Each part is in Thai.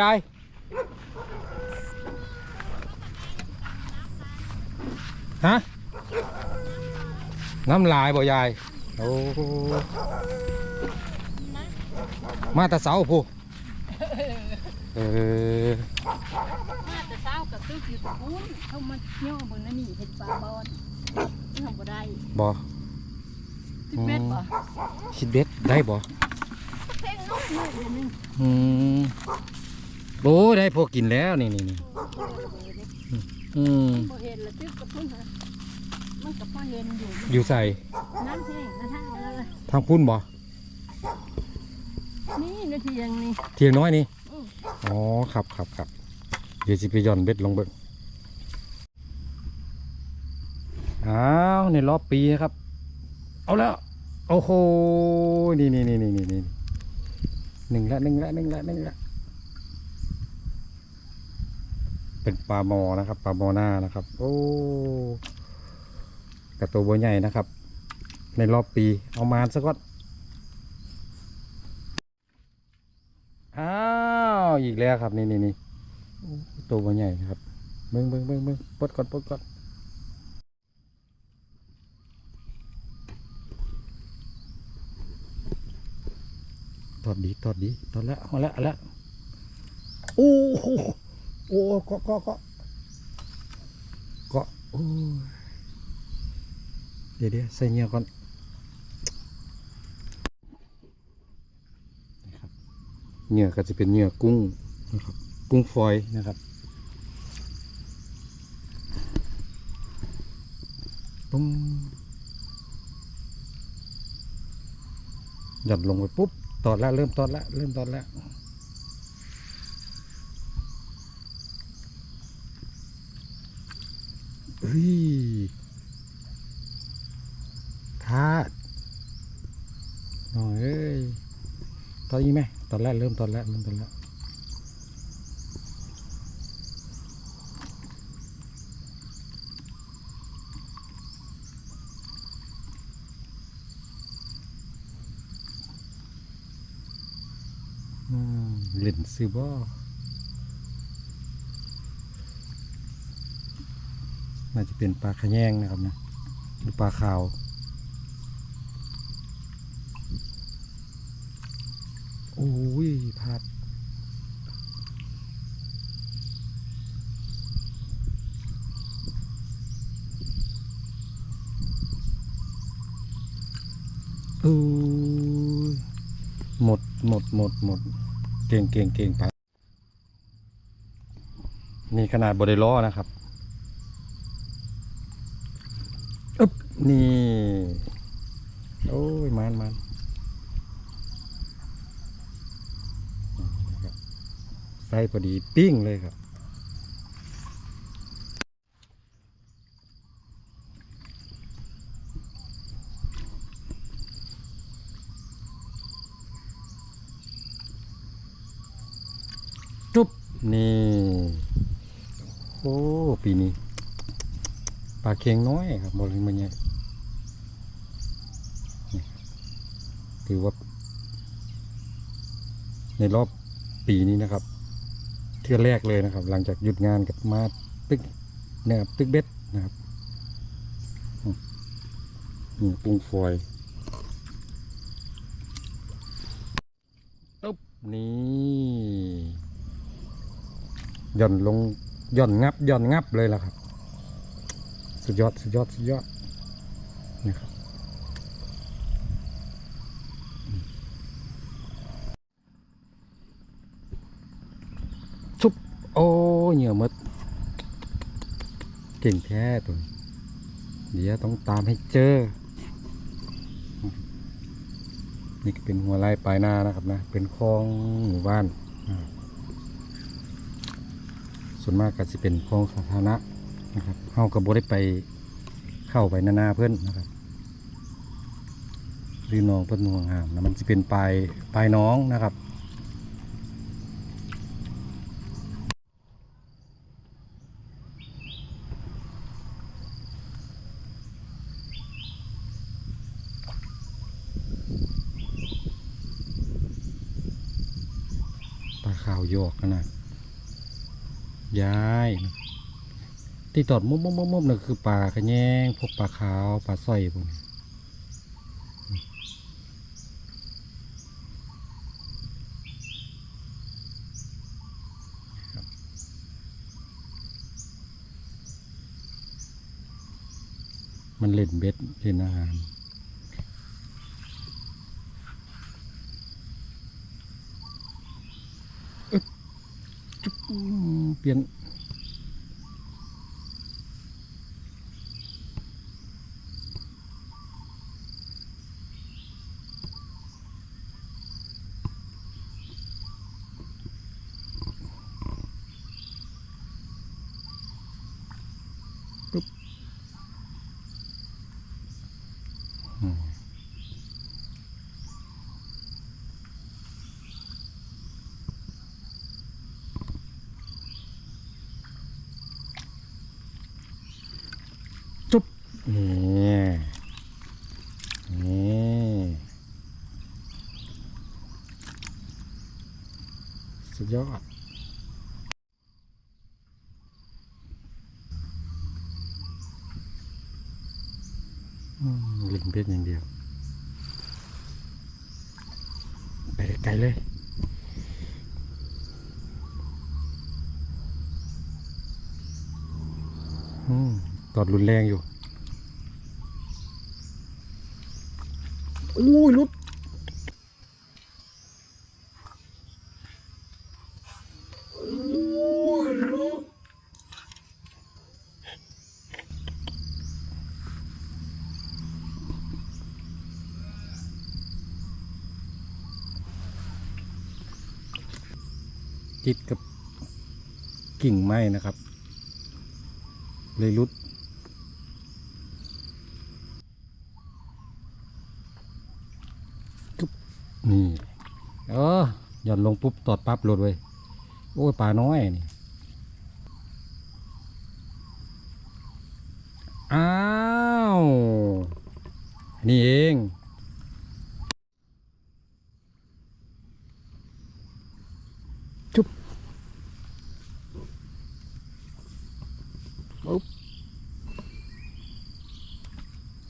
ยายฮะน้ำลายบ่ยายโอ้มาแต่เสาผู้เออมาแต่เช้ากับตึกอยู่ตะพุ้นเข้ามาเที่ยวเบนนั่นนี่เห็นปลาบอลที่ทำบ่ได้บ่ตึกเม็ดบ่คิดเบ็ดได้บ่เพ่งน้องเลยเดี๋ยวนึงอืม โอ้ได้พอกินแล้วนี่นี่นี่อืมบ่เห็นละตึกกับพุ่นฮะมันกับพ่อเห็นอยู่อยู่ใส่นั่นเองนะท่านเออทางพุ่นบ่นี่นาทียังนี่เทียงน้อยนี่อืมอ๋อครับครับครับเดี๋ยวจะไปหย่อนเบ็ดลงเบิ่งอ้าวในรอบปีนะครับ เอาแล้วโอ้โหนี่นี่นี่นี่นี่นี่หนึ่งละหนึ่งละหนึ่งละหนึ่งละ เป็นปลาหมอนะครับ ปลาหมอหน้านะครับ โอ้กระตัวบัวใหญ่นะครับ ในรอบปีเอามาสักก่อนอ้าวอีกแล้วครับนี่นี่นี่ตัวบัวใหญ่นะครับเบิ้งเบิ้งเบิ้งเบิ้งปดก่อนปดก่อนตอดดีตอดดีตอดแล้วเอาละเอาละโอ้โห โอ้กาะเกาะเกาะเกาะโอ้ยเดี๋ยวเดี๋ยวใส่เงื่อก่อนนะครับเงื่อก็จะเป็นเงื่อกุ้งนะครับ กุ้งฝอยนะครับปุ้งหย่อนลงไปปุ๊บตอดละเริ่มตอดละเริ่มตอดละ เฮ้ยทาดหน่อยเอ้ย ตอนนี้ไหมตอนแรกเริ่มตอนแรกเริ่มตอนแรกอืมเล่นซื้อบ่น่าจะเป็นปลาขะแยงนะครับนะหรือปลาขาว โอ้ยพลาดโอ้ยหมดหมดหมดหมด เก่งเก่งเก่งไป นี่ขนาดบไดล้อนะครับ อึ๊บ นี่ โอ้ยมันมันนะครับ ใส่พอดีปิ้งเลยครับ จุ๊บนี่ โอ้ปีนี้ปลาเค็งน้อยครับบริมันเนี่ยนี่ถือว่า ในรอบปีนี้นะครับ ทื่แรกเลยนะครับ หลังจากหยุดงานกับมาตึกเนี่ยครับตึกเบ็ดนะครับนี่ปุ้งฟอยตุ๊บนี่หย่อนลงหย่อนงับหย่อนงับเลยล่ะครับ สุดยอดสุดยอดสุดยอดนี่ครับชุบ โอ้เหงื่อมดเก่งแท้ตัวเดี๋ยวต้องตามให้เจอ นี่ก็เป็นหัวไร่ปลายนานะครับนะ เป็นคลองหมู่บ้าน ส่วนมากก็จะเป็นคลองสาธารณะนะครับเฮากับบได้ไปเข้าไปนานาเพื่อนนะครับรือน้องเพื่อนห่วงหางนะมันจะเป็นปลายปลายน้องนะครับ ขขาวหยอกนะยายที่ตอดมุบมุบมุบมุบนั่นคือปลากระแยงพวกปลาขาวปลาสร้อยพวกนี้มันเล่นเบ็ดเล่นอาหาร อืมเปลี่ยนปึ๊บอืมจุ๊บ นี่นี่สุดยอดลิงเพชรอย่างเดียว ไปไกลเลยอืมตอดรุนแรงอยู่ อ้ยรุดติดกับกิ่งไม้นะครับ เลยรุด นี่เออหย่อนลงปุ๊บตอดปั๊บหลดเว้ยโอ้ยปลาน้อยนี่อ้าวนี่เองจุ๊บปุ๊บ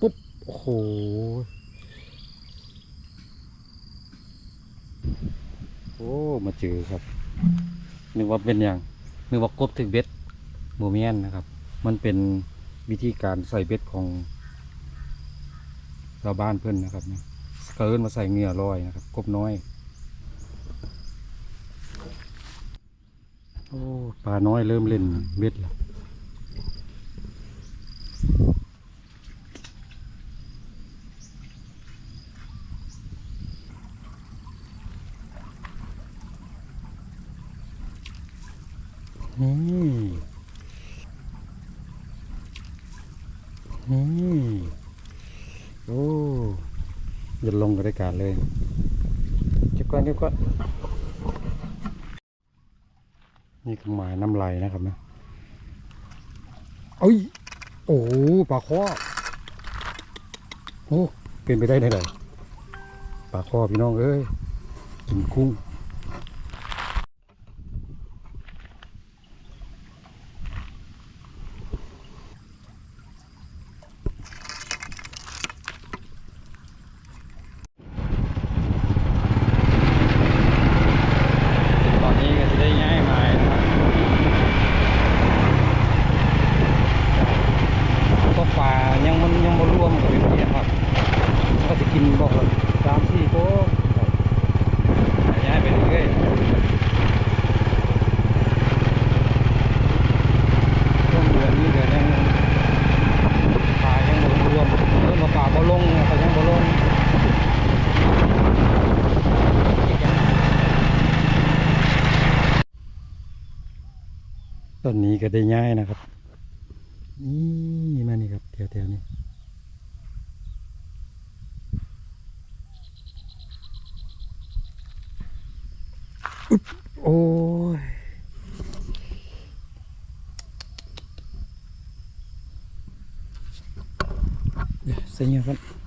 ปุ๊บโอ้โห โอ้ มาเจอครับนึกว่าเป็นอย่างนึกว่ากบถึงเบ็ดโมเมนนะครับ มันเป็นวิธีการใส่เบ็ดของชาวบ้านเพื่อนนะครับเนี่ยเกินมาใส่เงื่อลอยนะครับ กบน้อย โอ้ปลาน้อยเริ่มเล่นเบ็ดแล้ว นี่นี่โอ้ อยันลงกับรายการเลยเก็บก่อนเก็บก่อนนี่คือหมายน้ำไหลนะครับนะเอ้ยโอ้ปลาข้อโอ้เป็นไปได้ไหนเลยปลาข้อพี่น้องเอ้ยกินกุ้ง ตอนนี้ก็จะได้ง่ายหมายนะครับพวกปลายังมันยังมารวมกับเป็นเพียครับ ก็จะกินบอกว่าสามสี่โต๊ะย้ายไปเรื่อยช่วงเดือนนี้เดือนยังปลายังบ่รวมเริ่มมาปลาบ่ลงเนี่ยเขายังบ่ลง ตอนนี้ก็ได้ง่ายนะครับ นี่มานี่ครับแถวๆนี้โอ้ยเดี๋ยวใส่เงี้ยกัน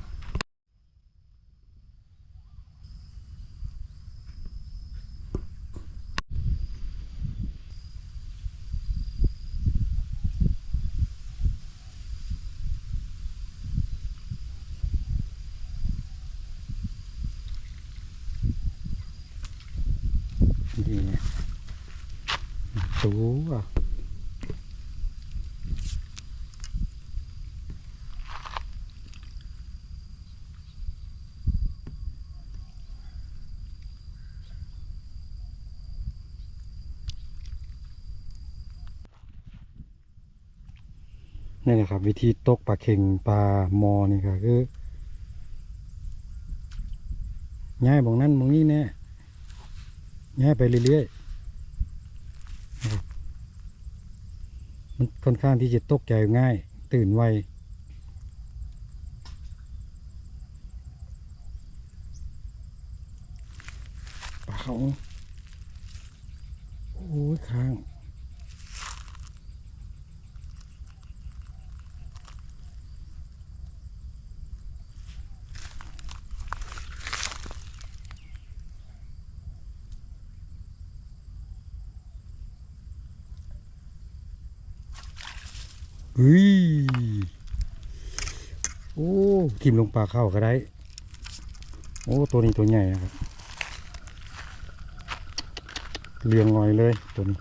ตัวนี่นะครับ วิธีตกปลาเข่งปลามอนี่ก็คือง่ายบองนั่นบองนี่แน่ง่ายไปเรื่อยๆนะครับ มันค่อนข้างที่จะตกใจง่าย ตื่นไวปลาเขาโอ้ยค้าง เฮ้ยโอ้ทิมลงปลาเข้าก็ได้ โอ้ตัวนี้ตัวใหญ่นะครับเรียงงอยเลยตัวนี้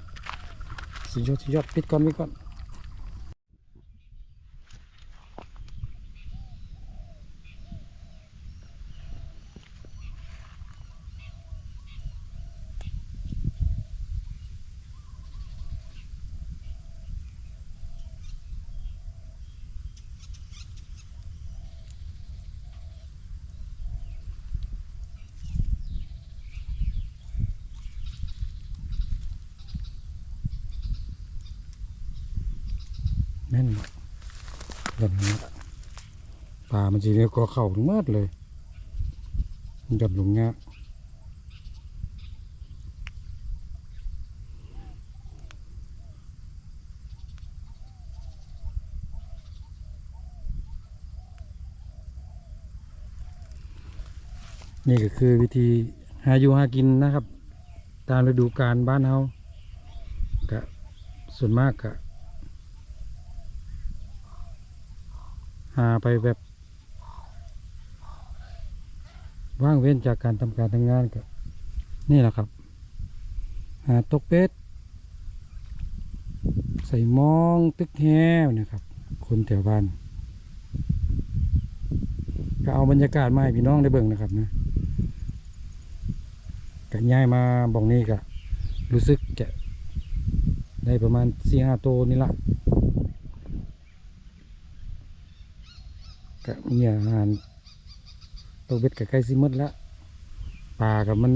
สุดยอดสุดยอดปิดก่อนปิดก่อน แม่นบ่แบบนี้ปลามันจีเนี่ยก็เข่าทั้งหมดเลยมันดับลงเงี้ยนี่ก็คือวิธีหาอยู่หากินนะครับ ตามฤดูกาลบ้านเฮาก็ส่วนมากก็ หาไปแบบว่างเว้นจากการทำการทำงานก็นี่แหละครับ หาตกเป็ดใส่มองตึกแห้วนะครับคนแถวบ้านก็เอาบรรยากาศมาให้พี่น้องได้เบิ่งนะครับนะก็ย้ายมาบอกนี้ก็รู้สึกจะได้ประมาณสี่ห้าตัวนี่ละ ก็มีอาหารตัวเบ็ดก็ใกล้สิมดแล้วปลากับมัน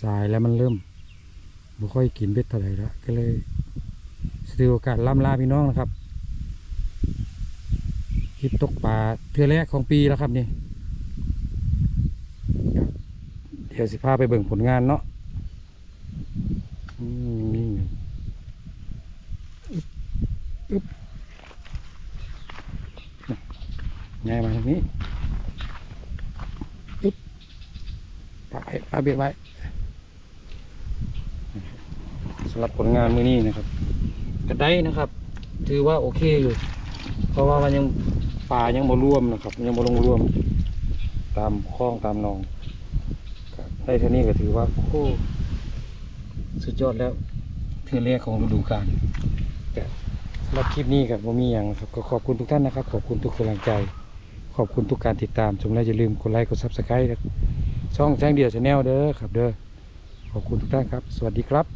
สายแล้วมันเริ่มบ่ค่อยกินเบ็ดเท่าไหร่ล้วก็เลยถือโอกาสล่ำลาพี่น้องนะครับคลิปตกปลาเทือแรกของปีแล้วครับนี่เดี๋ยวสิพาไปเบิ่งผลงานเนาะอืมนี่อึ๊บอึ๊บ ง่ายมาทางนี้ปึ๊บปาไว้ปาเบียดไว้สำหรับผลงานมือนี้นะครับกระได้นะครับ ถือว่าโอเคอยู่ เพราะว่ามันยังป่ายังบ่รวมนะครับ ยังบ่ลงรวม ตามคลองตามหนองได้เท่านี้ก็ถือว่าโอ้สุดยอดแล้วเทือแรกของฤดูกาลก็สำหรับคลิปนี้กับผมมีอย่างครับก็ขอบคุณทุกท่านนะครับ ขอบคุณทุกกำลังใจ ขอบคุณทุกการติดตามจงและอย่าลืมกดไลค์กดซับสไครต์ช่องแจ้งเดียวชาแนลเด้อครับเด้อขอบคุณทุกท่านครับ สวัสดีครับ